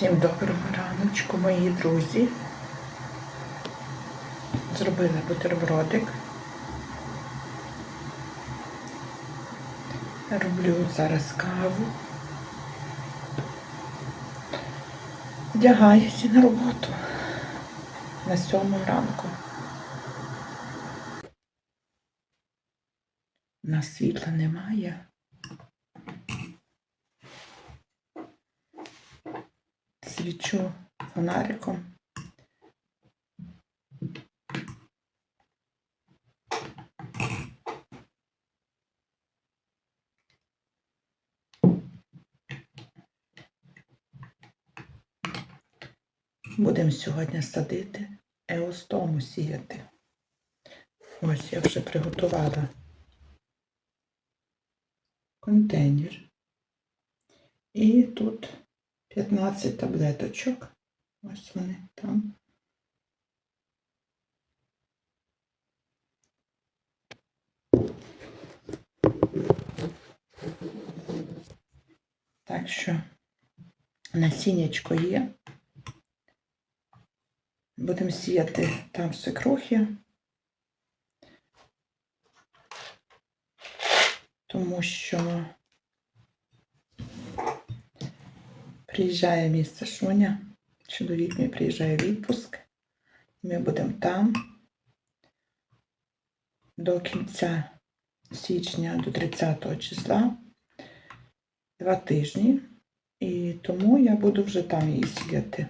Всім доброго раночку, мої друзі. Зробила бутербродик. Роблю зараз каву. Вдягаюся на роботу на сьому ранку. У нас світла немає. Свічу фонариком. Будемо сьогодні садити еостому сіяти. Ось я вже приготувала контейнер. І тут 15 таблеточок. Ось вони там. Так що насіннячко є. Будемо сіяти там свекрухи. Тому що Приїжджає мій Сашуня, чоловік мій приїжджає в відпуск. Ми будемо там до кінця січня, до 30 числа, два тижні. І тому я буду вже там її сіяти.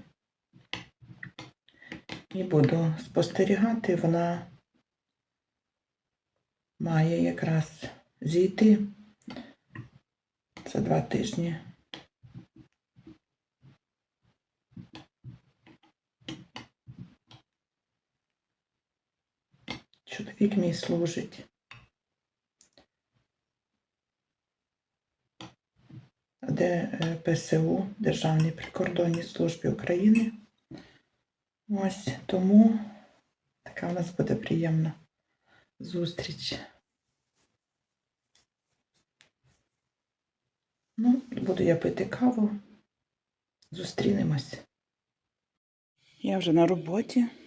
І буду спостерігати, вона має якраз зійти за два тижні. Чоловік мій служить. Де е, ПСУ, Державній прикордонній службі України. Ось тому така в нас буде приємна зустріч. Ну, буду я пити каву. Зустрінемось. Я вже на роботі.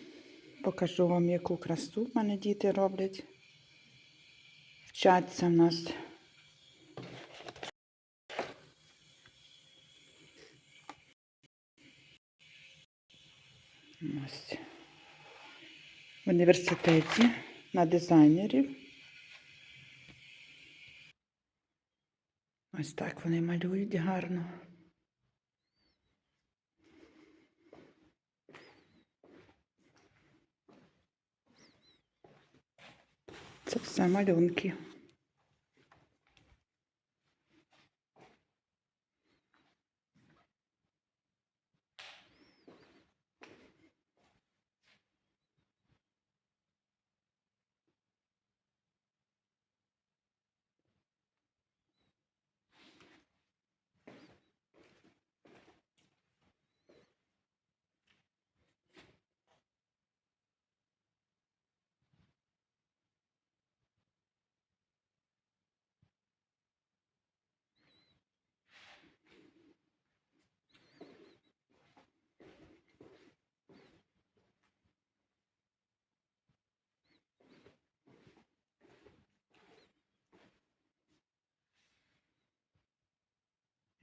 Покажу вам, яку красу в мене діти роблять. Вчаться в нас. Ось. В університеті на дизайнерів. Ось так вони малюють гарно. Це все малюнки.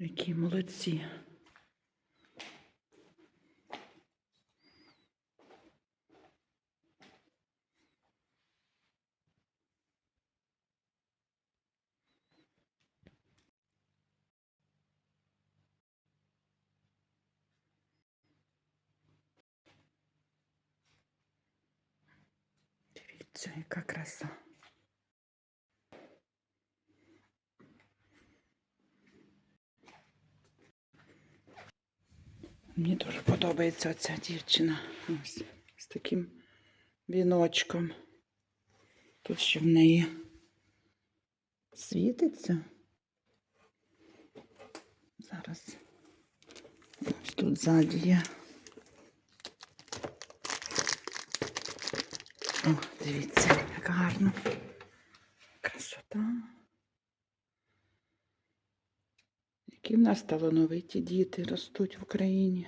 Які молодці. Дивіться, яка краса. Мені дуже подобається оця дівчина. Ось з таким віночком. Тут ще в неї світиться. Зараз ось тут ззаді є. О, дивіться, як гарно. Красота. Які в нас талановиті діти ростуть в Україні.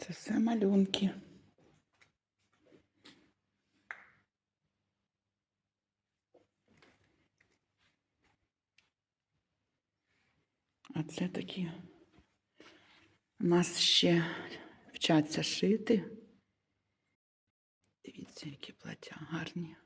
Це все малюнки. А це такі. У нас ще вчаться шити. Дивіться, які плаття гарні.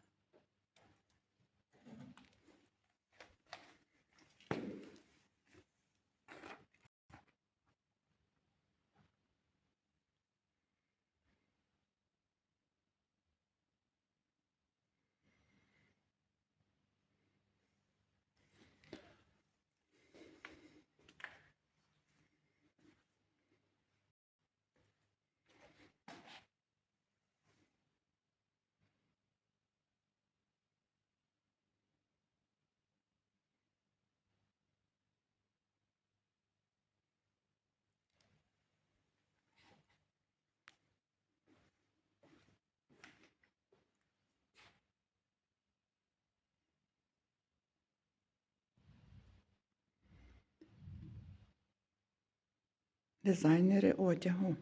Дизайнери одягу.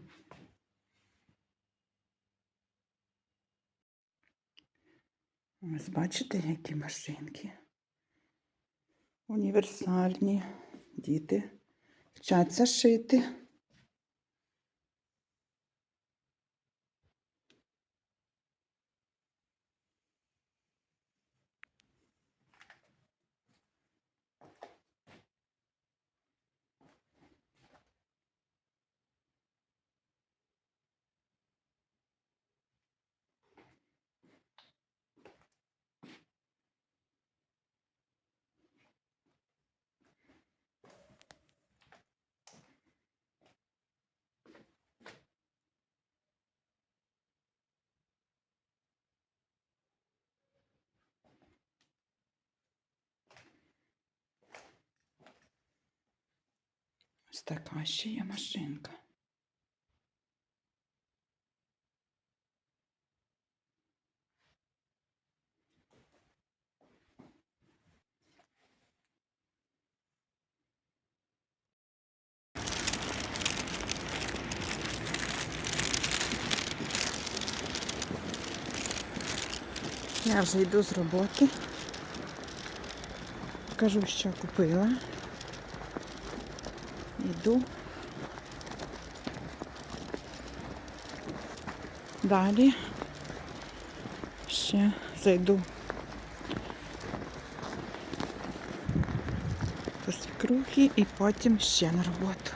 Ось бачите, які машинки. Універсальні. Діти вчаться шити. Ось така ще є машинка. Я вже йду з роботи. Покажу, що купила. Йду. Далі ще зайду по свекрухи і потім ще на роботу.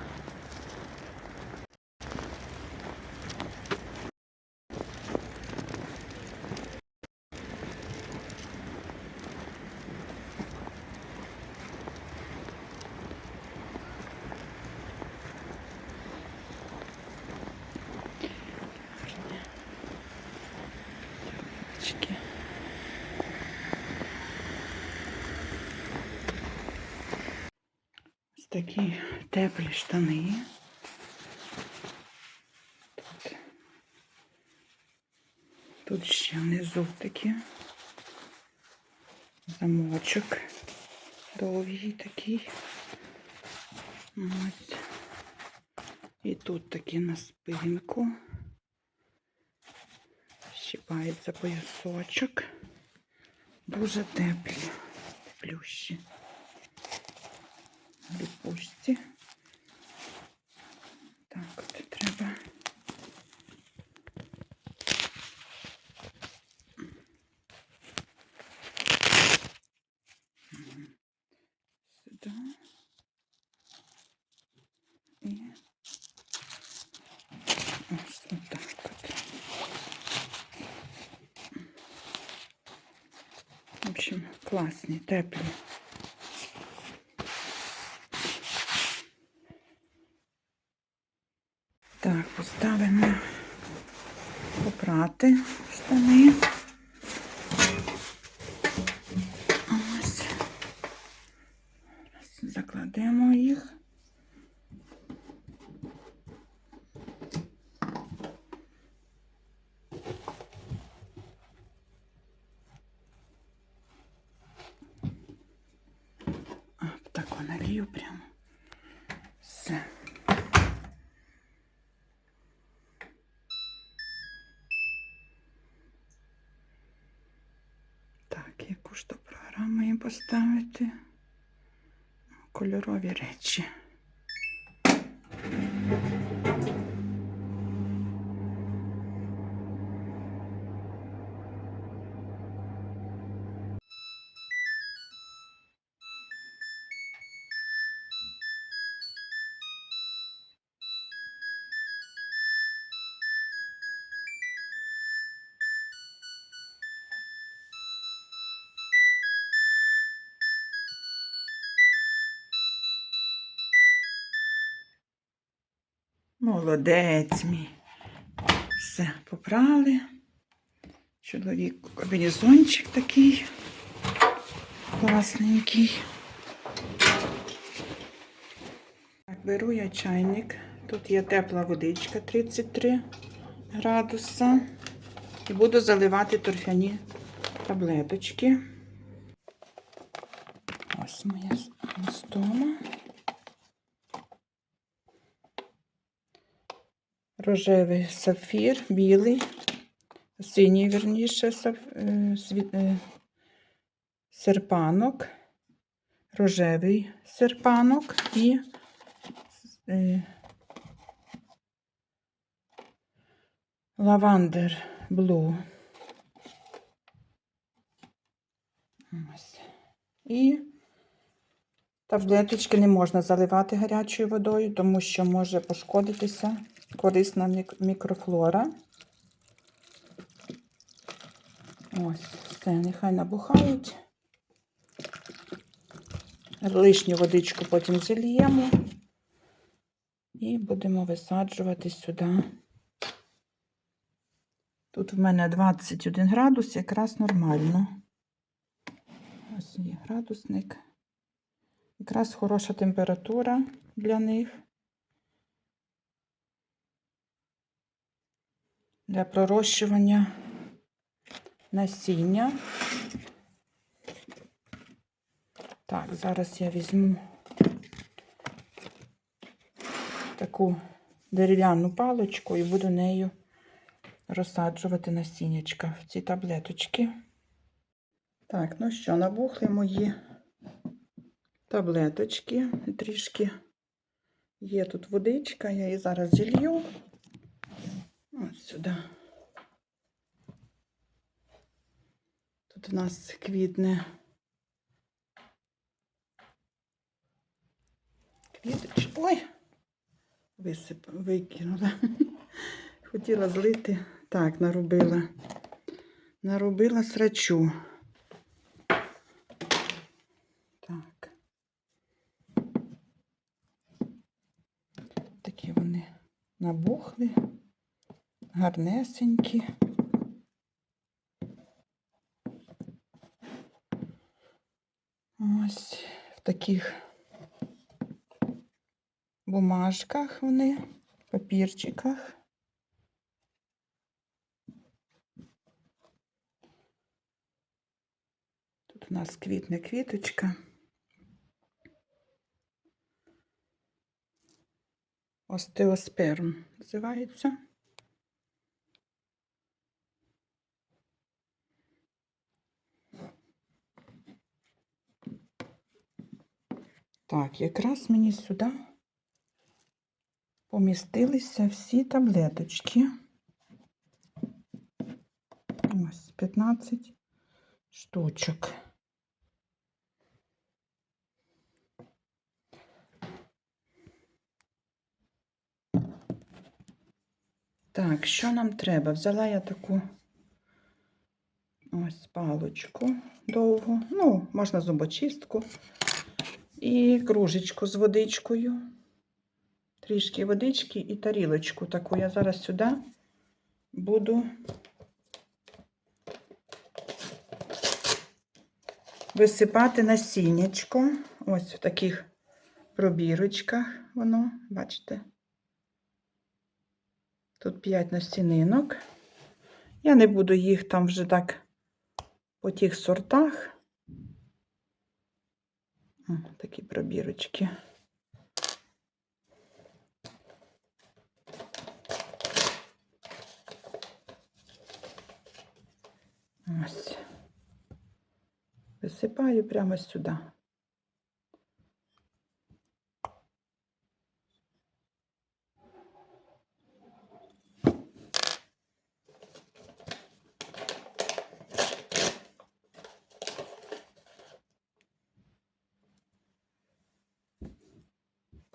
Теплі штани. Тут, тут ще внизу такі замочок довгий такий. Ось. І тут такі на спинку. Щипається поясочок. Дуже теплі, теплющі. Ліпушці. Так, от треба. Мгм. Сюди. І ось отак от. В общем, класні, теплі. Так, поставимо попрати штани. Ось. Зараз Закладемо їх. А, так налью прямо. Все. Так, яку ж то програму їм поставити? Кольорові речі. Молодець мій. Все, попрали. Чоловік комбінезончик такий класненький. Так, беру я чайник. Тут є тепла водичка 33 градуса. І буду заливати торфяні таблеточки. Ось моя стома. Рожевий сапфір, білий, синій, верніше, е, е, серпанок, рожевий серпанок і е, лавандер блу. І таблеточки не можна заливати гарячою водою, тому що може пошкодитися корисна мікрофлора. Ось, все, нехай набухають. Лишню водичку потім зальємо і будемо висаджувати сюди. Тут в мене 21 градус, якраз нормально. Ось є градусник. Якраз хороша температура для них. Для пророщування насіння. Так, зараз я візьму таку дерев'яну паличку і буду нею розсаджувати насіннячка в ці таблеточки. Так, ну що, набухли мої таблеточки. Трішки є тут водичка, я її зараз зілью. Ось сюди. Тут в нас квітне. Квіточ. Ой! Висип, викинула. Хотіла злити. Так, наробила. Наробила срачу. Так. Такі вони набухли, гарнесенькі. Ось в таких бумажках вони, папірчиках. Тут у нас квітне квіточка. Остеосперм називається. Так, якраз мені сюди помістилися всі таблеточки. Ось 15 штучок. Так, що нам треба? Взяла я таку ось палочку довгу, ну, можна зубочистку, і кружечку з водичкою. трішки водички і тарілочку таку. Я зараз сюди буду висипати насіннячко. Ось в таких пробірочках воно, бачите? Тут 5 настінинок. Я не буду їх там вже так по тих сортах. О, такі пробірочки. Ось. Висипаю прямо сюди.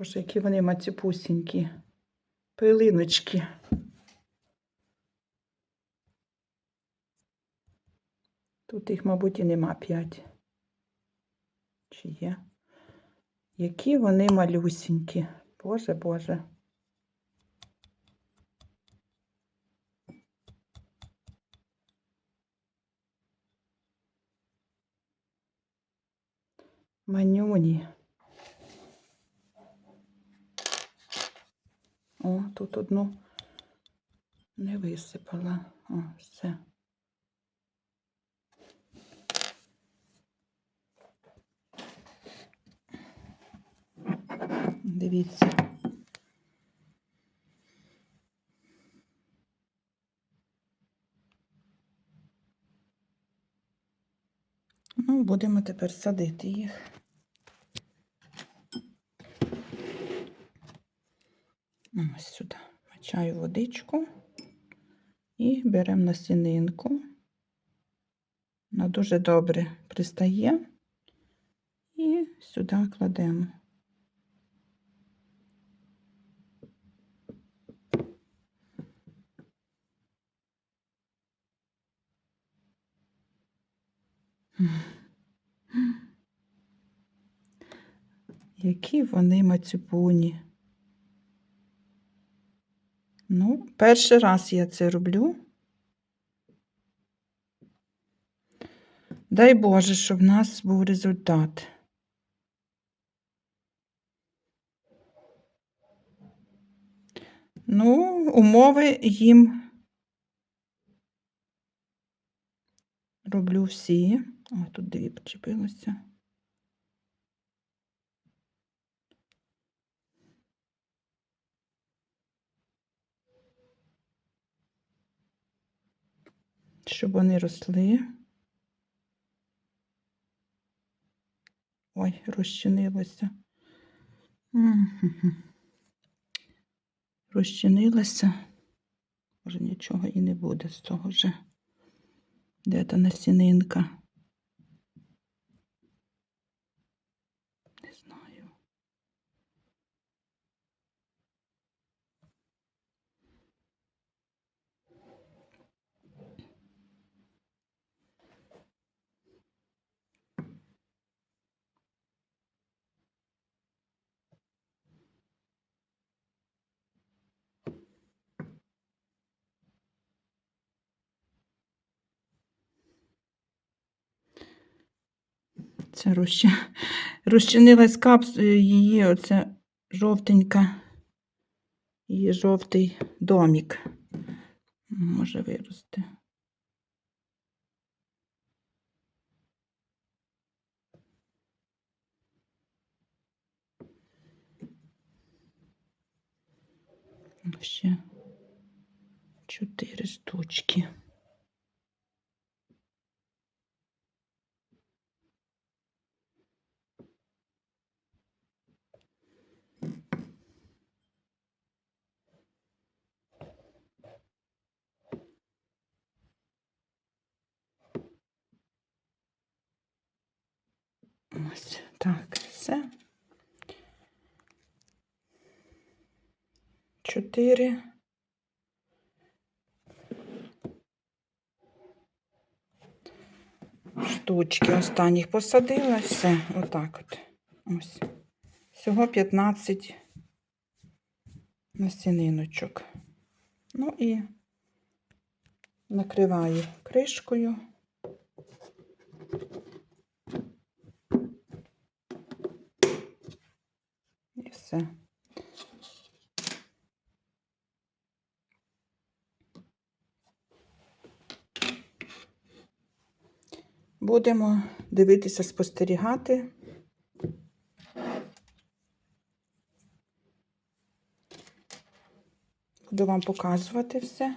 Боже, які вони мацюпусінькі. Пилиночки. Тут їх, мабуть, і нема п'ять. Чи є? Які вони малюсінькі. Боже, Боже. Манюні. О, тут одну не висипала. О, все. Дивіться. Ну, будемо тепер садити їх. Ось сюди. Мочаю водичку і беремо насінинку. Вона дуже добре пристає і сюди кладемо. Які вони мацюпуні. Ну, перший раз я це роблю. Дай Боже, щоб в нас був результат. Ну, умови їм роблю всі. О, тут дві почепилося. Щоб вони росли. Ой, розчинилося. Розчинилося. Може, нічого і не буде з того вже. Де та насінинка? Не знаю. Це розчи... розчинилась капс... е, її оце жовтенька, її жовтий домік. Може вирости. Ще чотири штучки. Ось так, все. Чотири. Штучки останніх посадила, все, отак от. Ось. Всього 15 насіниночок. Ну і накриваю кришкою. І все. Будемо дивитися, спостерігати. Буду вам показувати все.